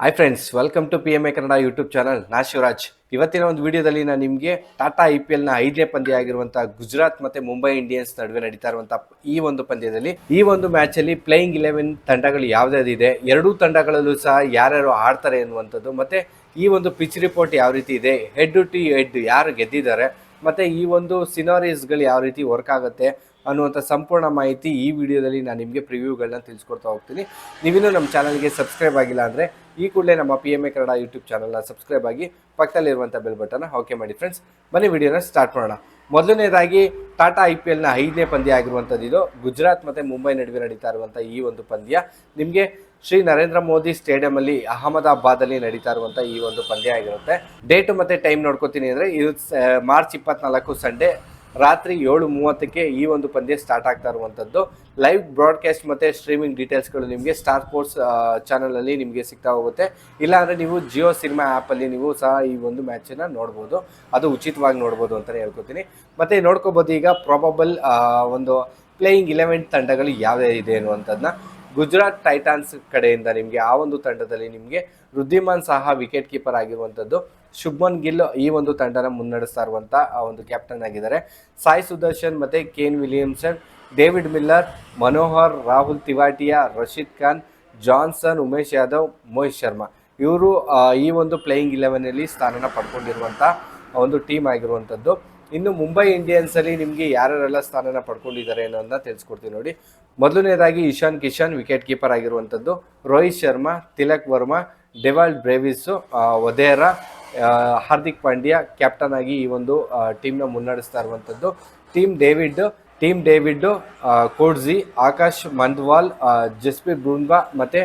Hi friends welcome to P M A Kannada YouTube channel ನಾ ಶಿವರಾಜ್. ಇವತ್ತಿನ ಒಂದು ವಿಡಿಯೋದಲ್ಲಿ ನಾನು ನಿಮಗೆ ಟಾಟಾ ಐ ಪಿ ಎಲ್ನ ಐದನೇ ಪಂದ್ಯ ಆಗಿರುವಂತಹ ಗುಜರಾತ್ ಮತ್ತೆ ಮುಂಬೈ ಇಂಡಿಯನ್ಸ್ ನಡುವೆ ನಡೀತಾ ಇರುವಂತಹ ಈ ಒಂದು ಪಂದ್ಯದಲ್ಲಿ, ಈ ಒಂದು ಮ್ಯಾಚ್ ಅಲ್ಲಿ ಪ್ಲೇಯಿಂಗ್ ಇಲೆವೆನ್ ತಂಡಗಳು ಯಾವ್ದಾದಿದೆ ಎರಡೂ ತಂಡಗಳಲ್ಲೂ ಸಹ ಯಾರ್ಯಾರು ಆಡ್ತಾರೆ ಎನ್ನುವಂಥದ್ದು, ಮತ್ತೆ ಈ ಒಂದು ಪಿಚ್ ರಿಪೋರ್ಟ್ ಯಾವ ರೀತಿ ಇದೆ ಹೆಡ್ ಟು ಹೆಡ್ ಯಾರು ಗೆದ್ದಿದ್ದಾರೆ, ಮತ್ತೆ ಈ ಒಂದು ಸಿನಾರೀಸ್ಗಳು ಯಾವ ರೀತಿ ವರ್ಕ್ ಆಗುತ್ತೆ ಅನ್ನುವಂಥ ಸಂಪೂರ್ಣ ಮಾಹಿತಿ ಈ ವಿಡಿಯೋದಲ್ಲಿ ನಾನು ನಿಮಗೆ ಪ್ರಿವ್ಯೂಗಳನ್ನ ತಿಳಿಸ್ಕೊಡ್ತಾ ಹೋಗ್ತೀನಿ. ನೀವಿನ್ನೂ ನಮ್ಮ ಚಾನಲ್ಗೆ ಸಬ್ಸ್ಕ್ರೈಬ್ ಆಗಿಲ್ಲ ಅಂದರೆ ಈ ಕೂಡಲೇ ನಮ್ಮ P M A Kannada YouTube ಚಾನಲ್ನ ಸಬ್ಸ್ಕ್ರೈಬ್ ಆಗಿ ಪಕ್ಕದಲ್ಲಿರುವಂಥ ಬೆಲ್ ಬಟನ್ನ ಓಕೆ ಮಾಡಿ ಫ್ರೆಂಡ್ಸ್ ಬನ್ನಿ ವಿಡಿಯೋನ ಸ್ಟಾರ್ಟ್ ಮಾಡೋಣ. ಮೊದಲನೇದಾಗಿ ಟಾಟಾ ಐ ಪಿ ಎಲ್ನ ಐದನೇ ಪಂದ್ಯ ಆಗಿರುವಂಥದ್ದು ಇದು. ಗುಜರಾತ್ ಮತ್ತು ಮುಂಬೈ ನಡುವೆ ನಡೀತಾ ಇರುವಂಥ ಈ ಒಂದು ಪಂದ್ಯ. ನಿಮಗೆ ಶ್ರೀ ನರೇಂದ್ರ ಮೋದಿ ಸ್ಟೇಡಿಯಮಲ್ಲಿ ಅಹಮದಾಬಾದಲ್ಲಿ ನಡೀತಾ ಇರುವಂಥ ಈ ಒಂದು ಪಂದ್ಯ ಆಗಿರುತ್ತೆ. ಡೇಟು ಮತ್ತು ಟೈಮ್ ನೋಡ್ಕೋತೀನಿ ಅಂದರೆ ಇದು ಮಾರ್ಚ್ ಇಪ್ಪತ್ನಾಲ್ಕು ಸಂಡೇ ರಾತ್ರಿ ಏಳು ಮೂವತ್ತಕ್ಕೆ ಈ ಒಂದು ಪಂದ್ಯ ಸ್ಟಾರ್ಟ್ ಆಗ್ತಾ ಇರುವಂಥದ್ದು ಲೈವ್ ಬ್ರಾಡ್ಕಾಸ್ಟ್ ಮತ್ತು ಸ್ಟ್ರೀಮಿಂಗ್ ಡೀಟೇಲ್ಸ್ಗಳು ನಿಮಗೆ ಸ್ಟಾರ್ ಸ್ಪೋರ್ಟ್ಸ್ ಚಾನಲಲ್ಲಿ ನಿಮಗೆ ಸಿಗ್ತಾ ಹೋಗುತ್ತೆ. ಇಲ್ಲಾಂದರೆ ನೀವು ಜಿಯೋ ಸಿನಿಮಾ ಆ್ಯಪಲ್ಲಿ ನೀವು ಸಹ ಈ ಒಂದು ಮ್ಯಾಚನ್ನು ನೋಡ್ಬೋದು. ಅದು ಉಚಿತವಾಗಿ ನೋಡ್ಬೋದು ಅಂತಲೇ ಹೇಳ್ಕೊತೀನಿ. ಮತ್ತು ನೋಡ್ಕೋಬೋದು ಈಗ ಪ್ರಾಬಬಲ್ ಒಂದು ಪ್ಲೇಯಿಂಗ್ ಇಲೆವೆನ್ ತಂಡಗಳು ಯಾವ್ಯಾವ ಇದೆ ಅನ್ನುವಂಥದ್ದನ್ನ ಗುಜರಾತ್ ಟೈಟಾನ್ಸ್ ಕಡೆಯಿಂದ ನಿಮಗೆ ಆ ಒಂದು ತಂಡದಲ್ಲಿ ನಿಮಗೆ ವೃದ್ಧಿಮಾನ್ ಸಹ ವಿಕೆಟ್ ಕೀಪರ್ ಆಗಿರುವಂಥದ್ದು. ಶುಭ್ಮನ್ ಗಿಲ್ ಈ ಒಂದು ತಂಡನ ಮುನ್ನಡೆಸ್ತಾ ಇರುವಂಥ ಆ ಒಂದು ಕ್ಯಾಪ್ಟನ್ ಆಗಿದ್ದಾರೆ. ಸಾಯಿ ಸುದರ್ಶನ್ ಮತ್ತು Kane Williamson David Miller Manohar Rahul Tewatia Rashid Khan Johnson Umesh Yadav Mohit Sharma. ಇವರು ಈ ಒಂದು ಪ್ಲೇಯಿಂಗ್ ಇಲೆವೆನಲ್ಲಿ ಸ್ಥಾನನ ಪಡ್ಕೊಂಡಿರುವಂಥ ಒಂದು ಟೀಮ್ ಆಗಿರುವಂಥದ್ದು ಇನ್ನು ಮುಂಬೈ ಇಂಡಿಯನ್ಸ್ ಅಲ್ಲಿ ನಿಮಗೆ ಯಾರ್ಯಾರೆಲ್ಲ ಸ್ಥಾನನ ಪಡ್ಕೊಂಡಿದ್ದಾರೆ ಅನ್ನೋದನ್ನ ತಿಳಿಸ್ಕೊಡ್ತೀನಿ ನೋಡಿ. ಮೊದಲನೇದಾಗಿ ಇಶಾನ್ ಕಿಶನ್ ವಿಕೆಟ್ ಕೀಪರ್ ಆಗಿರುವಂಥದ್ದು ರೋಹಿತ್ ಶರ್ಮಾ ತಿಲಕ್ ವರ್ಮಾ ಡೆವಾಲ್ಡ್ ಬ್ರೇವಿಸು ಆ, ಹಾರ್ದಿಕ್ ಪಾಂಡ್ಯ ಕ್ಯಾಪ್ಟನ್ ಆಗಿ ಈ ಒಂದು ಟೀಮ್ನ ಮುನ್ನಡೆಸ್ತಾ ಇರುವಂಥದ್ದು Tim David Tim David Coetzee Akash Madhwal Jasprit Bumrah ಮತ್ತು,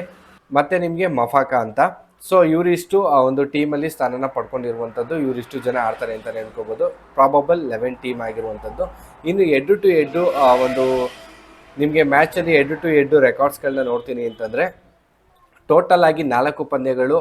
ಮತ್ತೆ ನಿಮಗೆ ಮಫಾಕ ಅಂತ. ಸೊ ಇವರಿಷ್ಟು, ಆ, ಒಂದು ಟೀಮಲ್ಲಿ ಸ್ಥಾನನ ಪಡ್ಕೊಂಡಿರುವಂಥದ್ದು ಇವರಿಷ್ಟು ಜನ ಆಡ್ತಾರೆ ಅಂತಲೇ ಹೇಳ್ಕೊಬೋದು ಪ್ರಾಬಬಲ್ ಲೆವೆನ್ ಟೀಮ್ ಆಗಿರುವಂಥದ್ದು ಇನ್ನು ಎಡ್ಡು ಟು ಎಡ್ಡು, ಆ, ಒಂದು, ನಿಮಗೆ ಮ್ಯಾಚಲ್ಲಿ ಎಡ್ಡು ಟು ಎಡ್ಡು ರೆಕಾರ್ಡ್ಸ್ಗಳನ್ನ ನೋಡ್ತೀನಿ ಅಂತಂದರೆ ಟೋಟಲ್ ಆಗಿ ನಾಲ್ಕು ಪಂದ್ಯಗಳು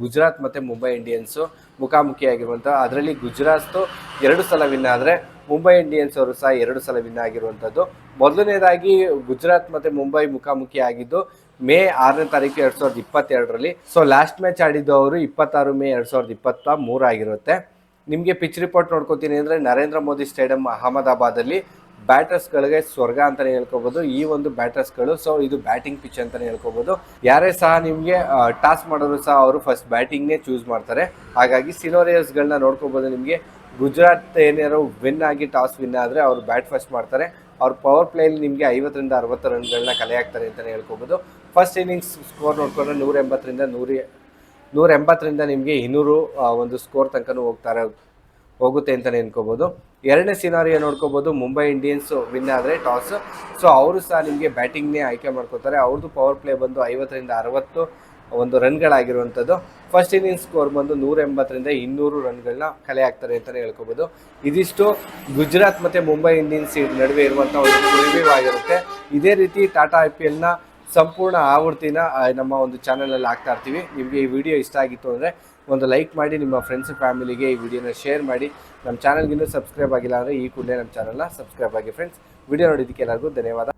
ಗುಜರಾತ್ ಮತ್ತು ಮುಂಬೈ ಇಂಡಿಯನ್ಸು ಮುಖಾಮುಖಿಯಾಗಿರುವಂಥ ಅದರಲ್ಲಿ ಗುಜರಾತ್ ಎರಡು ಸಲ ವಿನ್ ಆದರೆ, ಮುಂಬೈ ಇಂಡಿಯನ್ಸ್ ಅವರು ಸಹ ಎರಡು ಸಲ ವಿನ್ ಆಗಿರುವಂಥದ್ದು ಮೊದಲನೇದಾಗಿ ಗುಜರಾತ್ ಮತ್ತು ಮುಂಬೈ ಮುಖಾಮುಖಿ ಆಗಿದ್ದು ಮೇ ಆರನೇ ತಾರೀಕು ಎರಡು ಸಾವಿರದ ಇಪ್ಪತ್ತೆರಡರಲ್ಲಿ. ಸೊ ಲಾಸ್ಟ್ ಮ್ಯಾಚ್ ಆಡಿದ್ದು ಅವರು ಇಪ್ಪತ್ತಾರು ಮೇ ಎರಡು ಸಾವಿರದ ಇಪ್ಪತ್ತ ಮೂರಾಗಿರುತ್ತೆ. ನಿಮಗೆ ಪಿಚ್ ರಿಪೋರ್ಟ್ ನೋಡ್ಕೋತೀನಿ ಅಂದರೆ ನರೇಂದ್ರ ಮೋದಿ ಸ್ಟೇಡಿಯಂ ಅಹಮದಾಬಾದಲ್ಲಿ ಬ್ಯಾಟರ್ಸ್ಗಳಿಗೆ ಸ್ವರ್ಗ ಅಂತಲೇ ಹೇಳ್ಕೊಬೋದು, ಈ ಒಂದು ಬ್ಯಾಟರ್ಸ್ಗಳು ಸೊ ಇದು ಬ್ಯಾಟಿಂಗ್ ಪಿಚ್ ಅಂತಲೇ ಹೇಳ್ಕೊಬೋದು. ಯಾರೇ ಸಹ ನಿಮಗೆ ಟಾಸ್ ಮಾಡೋರು ಸಹ ಅವರು ಫಸ್ಟ್ ಬ್ಯಾಟಿಂಗ್ನೇ ಚೂಸ್ ಮಾಡ್ತಾರೆ. ಹಾಗಾಗಿ ಸಿನೋರಿಯರ್ಸ್ಗಳನ್ನ ನೋಡ್ಕೋಬೋದು ನಿಮಗೆ. ಗುಜರಾತ್ ಏನಾರು ವಿನ್ ಆಗಿ ಟಾಸ್ ವಿನ್ ಆದರೆ ಅವರು ಬ್ಯಾಟ್ ಫಸ್ಟ್ ಮಾಡ್ತಾರೆ. ಅವ್ರ ಪವರ್ ಪ್ಲೇಲಿ ನಿಮಗೆ ಐವತ್ತರಿಂದ ಅರವತ್ತು ರನ್ಗಳನ್ನ ಕಲೆ ಹಾಕ್ತಾರೆ ಅಂತಲೇ ಹೇಳ್ಕೊಬೋದು. ಫಸ್ಟ್ ಇನ್ನಿಂಗ್ಸ್ ಸ್ಕೋರ್ ನೋಡಿಕೊಂಡ್ರೆ ನೂರ ಎಂಬತ್ತರಿಂದ ನೂರ ನೂರ ಎಂಬತ್ತರಿಂದ ನಿಮಗೆ ಇನ್ನೂರು ಒಂದು ಸ್ಕೋರ್ ತನಕನೂ ಹೋಗ್ತಾರೆ, ಹೋಗುತ್ತೆ ಅಂತಲೇ ಅನ್ಕೋಬೋದು ಎರಡನೇ ಸಿನಾರಿಯ ನೋಡ್ಕೋಬೋದು. ಮುಂಬೈ ಇಂಡಿಯನ್ಸ್ ವಿನ್ ಆದರೆ ಟಾಸ್ ಸೊ ಅವರು ಸಹ ನಿಮಗೆ ಬ್ಯಾಟಿಂಗ್ನೇ ಆಯ್ಕೆ ಮಾಡ್ಕೋತಾರೆ. ಅವ್ರದ್ದು ಪವರ್ ಪ್ಲೇ ಬಂದು ಐವತ್ತರಿಂದ ಅರವತ್ತು ಒಂದು ರನ್ಗಳಾಗಿರುವಂಥದ್ದು. ಫಸ್ಟ್ ಇನ್ನಿಂಗ್ಸ್ ಸ್ಕೋರ್ ಬಂದು ನೂರ ಎಂಬತ್ತರಿಂದ ಇನ್ನೂರು ರನ್ಗಳನ್ನ ಕಲೆ ಹಾಕ್ತಾರೆ ಅಂತಲೇ ಹೇಳ್ಕೊಬೋದು. ಇದಿಷ್ಟು ಗುಜರಾತ್ ಮತ್ತು ಮುಂಬೈ ಇಂಡಿಯನ್ಸ್ ನಡುವೆ ಇರುವಂಥ ಒಂದು ಆಗಿರುತ್ತೆ ಇದೇ ರೀತಿ ಟಾಟಾ ಐ ಪಿ ಎಲ್ನ ಸಂಪೂರ್ಣ ಆವೃತ್ತಿನ ನಮ್ಮ ಒಂದು ಚಾನಲಲ್ಲಿ ಹಾಕ್ತಾ ಇರ್ತೀವಿ. ನಿಮಗೆ ಈ ವಿಡಿಯೋ ಇಷ್ಟ ಆಗಿತ್ತು ಅಂದರೆ ಒಂದು ಲೈಕ್ ಮಾಡಿ, ನಿಮ್ಮ ಫ್ರೆಂಡ್ಸ್ ಫ್ಯಾಮಿಲಿಗೆ ಈ ವಿಡಿಯೋನ ಶೇರ್ ಮಾಡಿ. ನಮ್ಮ ಚಾನಲ್ಗಿನ್ನೂ ಸಬ್ಸ್ಕ್ರೈಬ್ ಆಗಿಲ್ಲ ಅಂದರೆ ಈ ಕೂಡಲೇ ನಮ್ಮ ಚಾನಲ್ನ ಸಬ್ಸ್ಕ್ರೈಬ್ ಆಗಿ ಫ್ರೆಂಡ್ಸ್ ವಿಡಿಯೋ ನೋಡಿದ್ದಕ್ಕೆ ಎಲ್ಲರಿಗೂ ಧನ್ಯವಾದ.